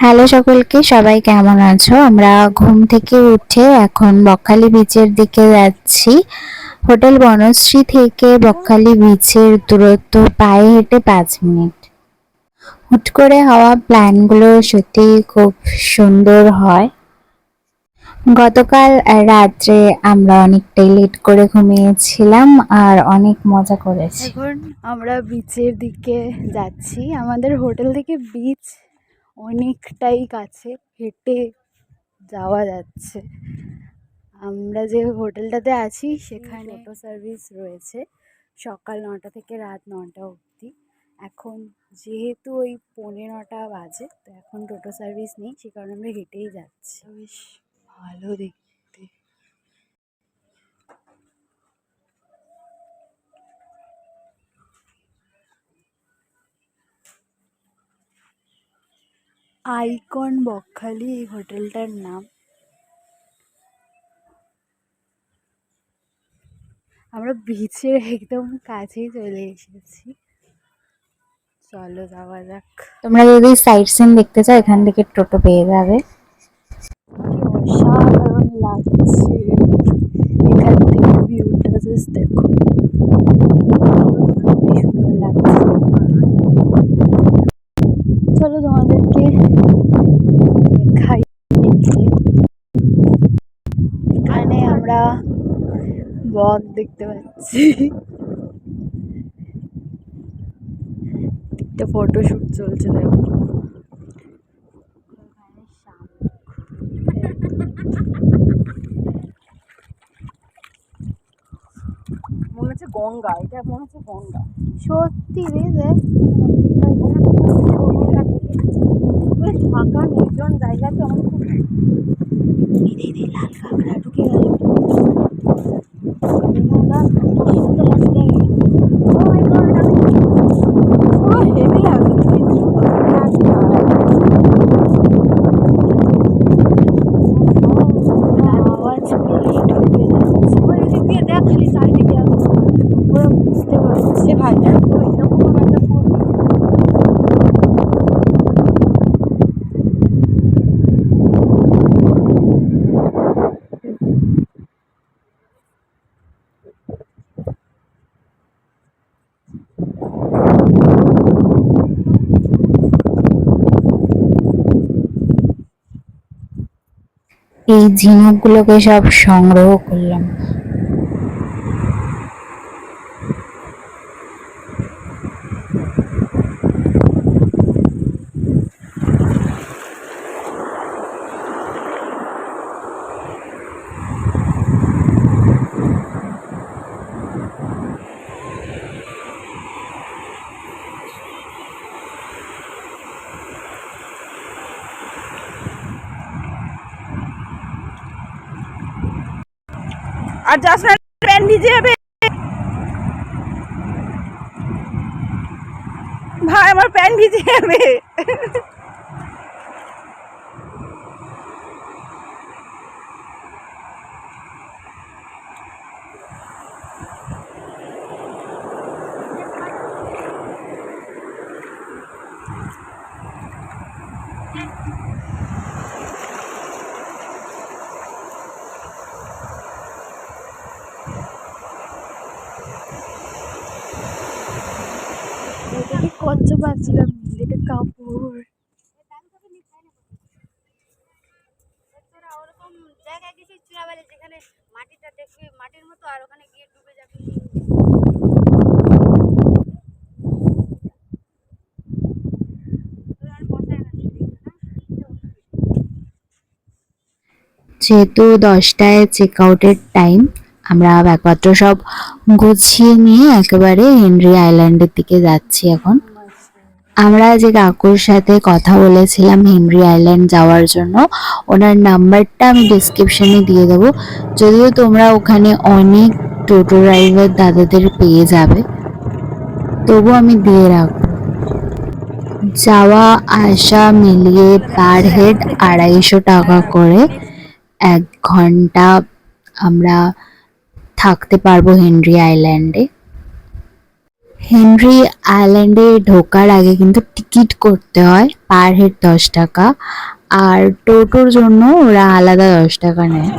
Hello সকলকে, সবাই কেমন আছো? আমরা ঘুম থেকে উঠে এখন বকখালি বিচের দিকে যাচ্ছি। হোটেল বনশ্রী থেকে বকখালি বিচের দূরত্ব পায়ে হেঁটে পাঁচ মিনিট। হুট করে হওয়া প্ল্যানগুলো সত্যি খুব সুন্দর হয়। গতকাল রাত্রে আমরা অনেকটাই লেট করে ঘুমিয়েছিলাম আর অনেক মজা করেছি। এখন আমরা বিচের দিকে যাচ্ছি। আমাদের হোটেল থেকে বিচ অনেকটাই কাছে হেঁটে যাওয়া যাচ্ছে। আমরা যে হোটেলটাতে আছি সেখানে অটো সার্ভিস রয়েছে সকাল নটা থেকে রাত নটা অবধি। এখন যেহেতু ওই পৌনে নটা বাজে তো এখন টোটো সার্ভিস নেই সে কারণে আমরা হেঁটেই যাচ্ছি। বেশ ভালো দেখতে আইকন বকখালি এই হোটেলটার নাম। আমরা বিচের একদম কাছেই চলে এসেছি। চলো যাওয়া যাক। তোমরা যদি সাইট সিন দেখতে চাও এখান থেকে টোটো পেয়ে যাবে। অসাধারণ লাগছে। এখান থেকে ভিউটা জাস্ট দেখো। সুন্দর লাগছে। চলো তোমাদেরকে এখানে আমরা বক দেখতে পাচ্ছি। একটা ফটোশুট চলছে, দেখো। মনে হচ্ছে গঙ্গা, এটা মনে হচ্ছে গঙ্গা। সত্যি রে, দেখ ফাঁকা নির্জন জায়গা তো আমার খুব লাল কাঁকড়া ঢুকে গেল পুরো হেভি লাগছে আওয়াজ পেলেই ঢুকে যাচ্ছে ওই এদিক দিয়ে দেখ খালি চারিদিকে পুরো বুঝতে পারছি সে ভাই দেখো এরকম একটা পুরো এই ঝিনুকগুলোকে সব সংগ্রহ করলাম। আর না প্যান্ট ভিজে যাবে ভাই আমার প্যান্ট ভিজে যাবে। কচ্ছ পাচ্ছিলাম এটা কাপড়। জায়গায় গেছি যেখানে মাটিটা মাটির মতো আর ওখানে গিয়ে ডুবে যাবি যেহেতু দশটায় চেক আউটের টাইম আমরা ব্যাগপত্র সব গুছিয়ে নিয়ে একেবারে হেনরি আইল্যান্ডের দিকে যাচ্ছি এখন। আমরা যে কাকুর সাথে কথা বলেছিলাম হেনরি আইল্যান্ড যাওয়ার জন্য, ওনার নাম্বারটা আমি ডিসক্রিপশনে দিয়ে দেবো। যদিও তোমরা ওখানে অনেক টোটো ড্রাইভার দাদাদের পেয়ে যাবে তবু আমি দিয়ে রাখব। যাওয়া, আসা মিলিয়ে পার হেড আড়াইশো টাকা করে এক ঘণ্টা আমরা থাকতে পারব হেনরি আইল্যান্ডে। হেনরি আইল্যান্ডে ঢোকার আগে কিন্তু টিকিট করতে হয় পার হেড দশ টাকা, আর টোটোর জন্য ওরা আলাদা দশ টাকা নেয়।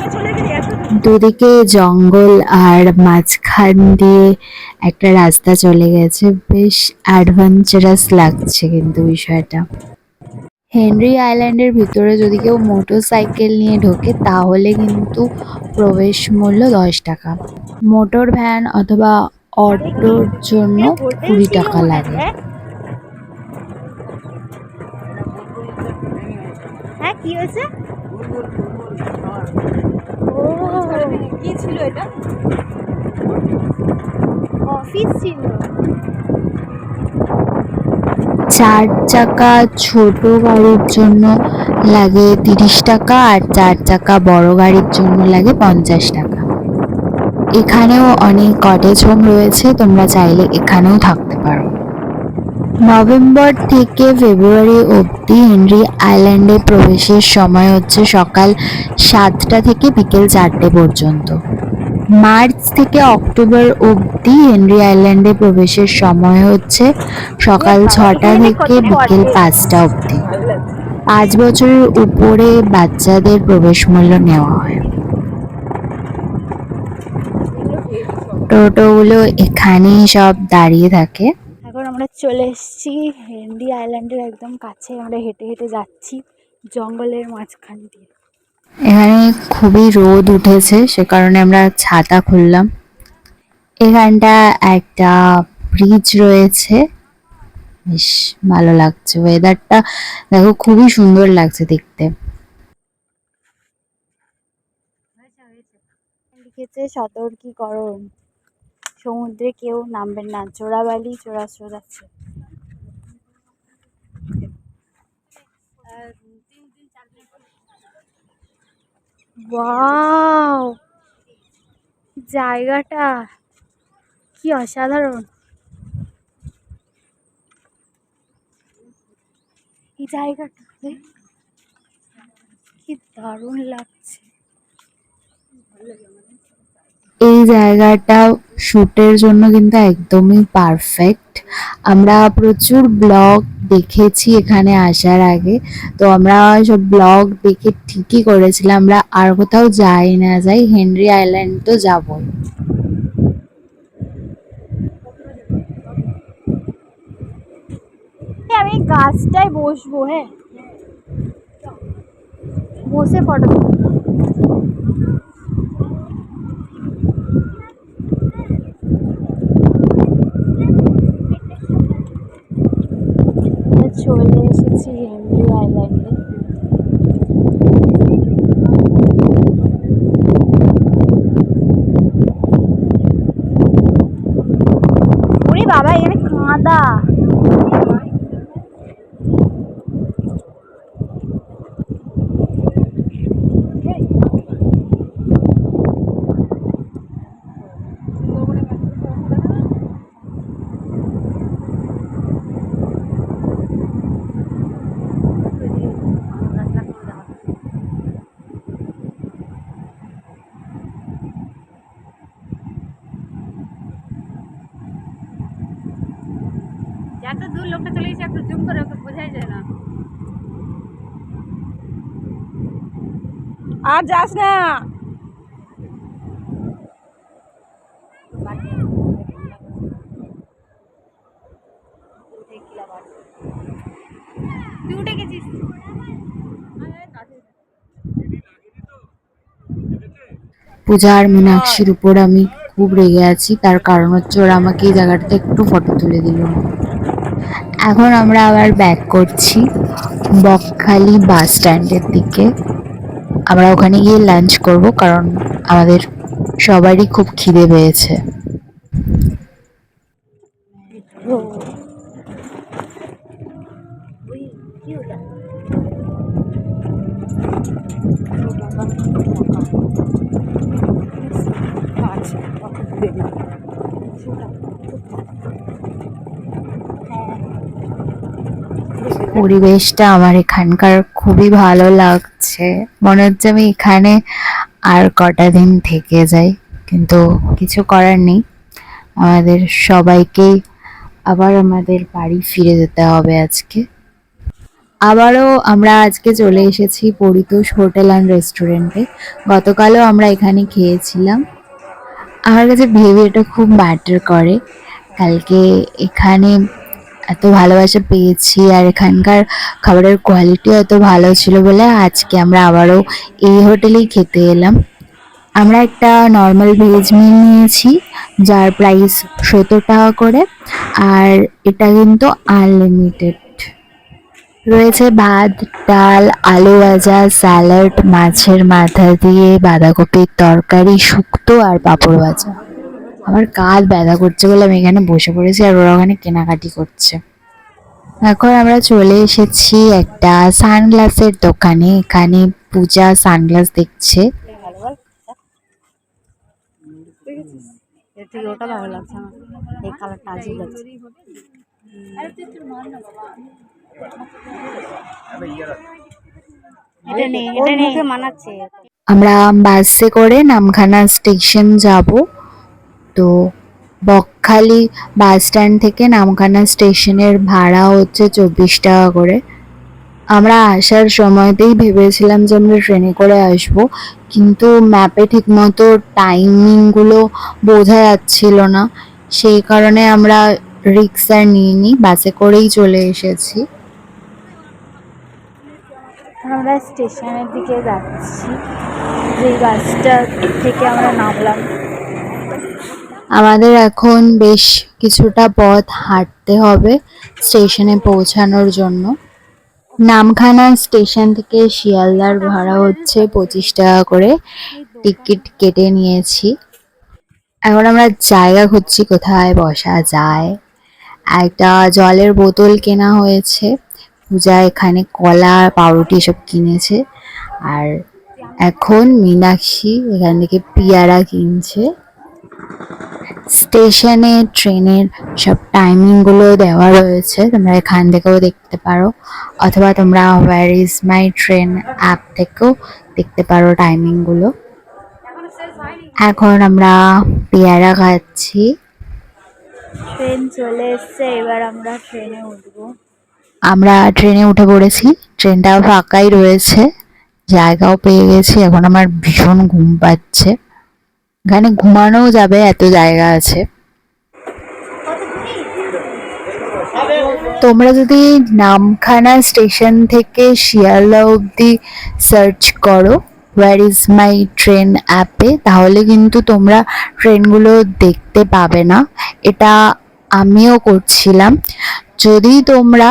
দুদিকে জঙ্গল আর মাঝখান দিয়ে একটা রাস্তা চলে গেছে। বেশ অ্যাডভেঞ্চারাস লাগছে কিন্তু বিষয়টা। হেনরি আইল্যান্ডের ভিতরে যদি কেউ মোটর সাইকেল নিয়ে ঢোকে, তাহলে কিন্তু প্রবেশ মূল্য দশ টাকা। মোটর ভ্যান অথবা অটোর জন্য কুড়ি টাকা লাগে। হ্যাঁ কি ছিল এটা? অফিস ছিল। চার চাকা ছোট গাড়ির জন্য লাগে তিরিশ টাকা আর চার চাকা বড় গাড়ির জন্য লাগে পঞ্চাশ টাকা। এখানেও অনেক কটেজ হোম রয়েছে, তোমরা চাইলে এখানেও থাকতে পারো। নভেম্বর থেকে ফেব্রুয়ারি অবধি হেনরি আইল্যান্ডে প্রবেশের সময় হচ্ছে সকাল সাতটা থেকে বিকেল চারটে পর্যন্ত। মার্চ থেকে অক্টোবর অবধি হেনরি আইল্যান্ডে প্রবেশের সময় হচ্ছে সকাল ছটা থেকে বিকেল পাঁচটা অবধি। পাঁচ বছরের উপরে বাচ্চাদের প্রবেশ মূল্য নেওয়া হয়। টোটোগুলো এখানেই সব দাঁড়িয়ে থাকে। এখন আমরা চলে এসেছি হেনরি আইল্যান্ডের একদম কাছে। আমরা হেঁটে হেঁটে যাচ্ছি জঙ্গলের মাঝখান দিয়ে। এখানে খুবই রোদ উঠেছে, সে কারণে আমরা ছাতা খুললাম। এখানটা একটা ব্রিজ রয়েছে। বেশ ভালো লাগছে ওয়েদারটা দেখো, খুবই সুন্দর লাগছে দেখতে। লিখেছে সতর্কীকরণ সমুদ্রে কেউ নামবেন না। চোরাবালি চোরা স্রোত আছে। ওয়াও! জায়গাটা কি অসাধারণ। এই জায়গাটা কি দারুণ লাগছে। এই জায়গাটা শুটের জন্য কিন্তু একদমই পারফেক্ট আমরা প্রচুর ব্লগ দেখেছি এখানে আসার আগে। তো আমরা সব ব্লগ দেখে ঠিকই করেছিলাম। আমরা আর কোথাও যাই না, যাই হেনরি আইল্যান্ড তো যাবই। আমি গাছটায় বসবো হ্যাঁ? বসে ফটো বাবা এখানে কাঁদা এত দূর লোকটা চলে গেছে একটু জুম করে ওকে বোঝাই যায় না। আর যাস না। তুই উঠে গেছিস? পূজা আর মীনাক্ষীর উপর আমি খুব রেগে আছি তার কারণ হচ্ছে ওরা আমাকে এই জায়গাটাতে একটু ফটো তুলে দিল। না। এখন আমরা আবার ব্যাক করছি বকখালি বাস স্ট্যান্ডের দিকে। আমরা ওখানে গিয়ে লাঞ্চ করব কারণ আমাদের সবারই খুব খিদে পেয়েছে। পরিবেশটা আমার এখানকার খুবই ভালো লাগছে। মনে হচ্ছে আমি এখানে আর কটা দিন থেকে যাই, কিন্তু কিছু করার নেই। আমাদের সবাইকেই আবার আমাদের বাড়ি ফিরে যেতে হবে আজকে। আবারও আমরা আজকে চলে এসেছি পরিতোষ হোটেল অ্যান্ড রেস্টুরেন্টে। গতকালও আমরা এখানে খেয়েছিলাম। আমার কাছে ভেবে এটা খুব ম্যাটার করে। কালকে এখানে এত ভালোবাসা পেয়েছি আর এখানকার খাবারের কোয়ালিটিও এত ভালো ছিল বলে আজকে আমরা আবারও এই হোটেলেই খেতে এলাম। আমরা একটা নর্মাল ভেজ মিল নিয়েছি, যার প্রাইস সত্তর টাকা করে, আর এটা কিন্তু আনলিমিটেড রয়েছে ভাত, ডাল, আলু ভাজা স্যালাড মাছের মাথা দিয়ে বাঁধাকপির তরকারি, শুক্তো আর পাঁপড় ভাজা। আমার কাজ ব্যথা করছে বলে আমি এখানে বসে পড়েছি আর ওরা ওখানে কেনাকাটি করছে। এখন আমরা চলে এসেছি একটা সানগ্লাসের দোকানে। এখানে পূজা সানগ্লাস দেখছে। ওটা ভালো লাগছে আমার। এই কালারটা আজই লাগছে। এটা নেই এটা নেই মানাচ্ছে আমরা বাসে করে নামখানা স্টেশন যাব। তো বকখালি বাস স্ট্যান্ড থেকে নামখানা স্টেশনের ভাড়া হচ্ছে চব্বিশ টাকা করে। আমরা আসার সময়তেই ভেবেছিলাম যে আমরা ট্রেনে করে আসব, কিন্তু ম্যাপে ঠিকমতো টাইমিংগুলো বোঝা যাচ্ছিল না। সেই কারণে আমরা রিক্সা নিইনি বাসে করেই চলে এসেছি। আমরা স্টেশনের দিকে যাচ্ছি, যেই বাসটা থেকে আমরা নামলাম। আমাদের এখন বেশ কিছুটা পথ হাঁটতে হবে স্টেশনে পৌঁছানোর জন্য। নামখানা স্টেশন থেকে শিয়ালদার ভাড়া হচ্ছে পঁচিশ টাকা করে। টিকিট কেটে নিয়েছি। এখন আমরা জায়গা খুঁজছি কোথায়, বসা যায়। একটা জলের বোতল কেনা হয়েছে। পূজা এখানে কলা, পাউরুটি সব কিনেছে। আর এখন মীনাক্ষী এখান থেকে পিয়ারা কিনছে। স্টেশনে ট্রেনের সব টাইমিংগুলো দেওয়া রয়েছে। তোমরা এখান থেকেও দেখতে পারো। অথবা তোমরা where is my train app থেকেও দেখতে পারো টাইমিংগুলো এখন আমরা পেয়ারা খাচ্ছি। ট্রেন চলে এসছে এবার আমরা ট্রেনে উঠবো। আমরা ট্রেনে উঠে পড়েছি। ট্রেনটা ফাঁকাই রয়েছে। জায়গাও পেয়ে গেছি। এখন আমার ভীষণ ঘুম পাচ্ছে। এখানে ঘুমানোও যাবে, এত জায়গা আছে। তোমরা যদি নামখানা স্টেশন থেকে শিয়ালদা অবধি সার্চ করো হোয়ার ইজ মাই ট্রেন অ্যাপে তাহলে কিন্তু তোমরা ট্রেনগুলো দেখতে পাবে না। এটা আমিও করছিলাম। যদি তোমরা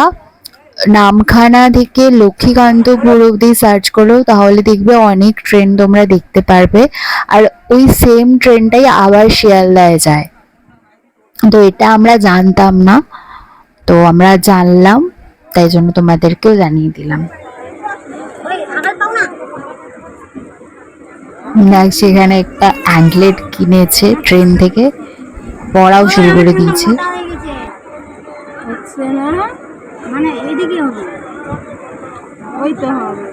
নামখানা থেকে লক্ষ্মীকান্ত লক্ষ্মীকান্তপুর অবধি সার্চ করো, তাহলে দেখবে অনেক ট্রেন তোমরা দেখতে পারবে। আর ওই সেম ট্রেনটাই আবার শিয়ালদায় যায়। তো এটা আমরা জানতাম না, তো আমরা জানলাম, তাই জন্য তোমাদেরকেও জানিয়ে দিলাম। মীনাক্ষী এখানে একটা অ্যাঙ্কলেট কিনেছে ট্রেন থেকে, পড়াও শুরু করে দিয়েছে। না। মানে এইদিকে হবে। ওই তো হবে।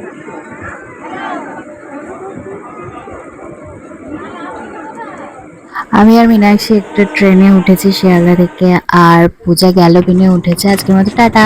আমি আর মিনাক্ষী একটা ট্রেনে উঠেছি শিয়ালদা থেকে, আর পূজা গ্যালোপিনে উঠেছে। আজকের মতো টাটা।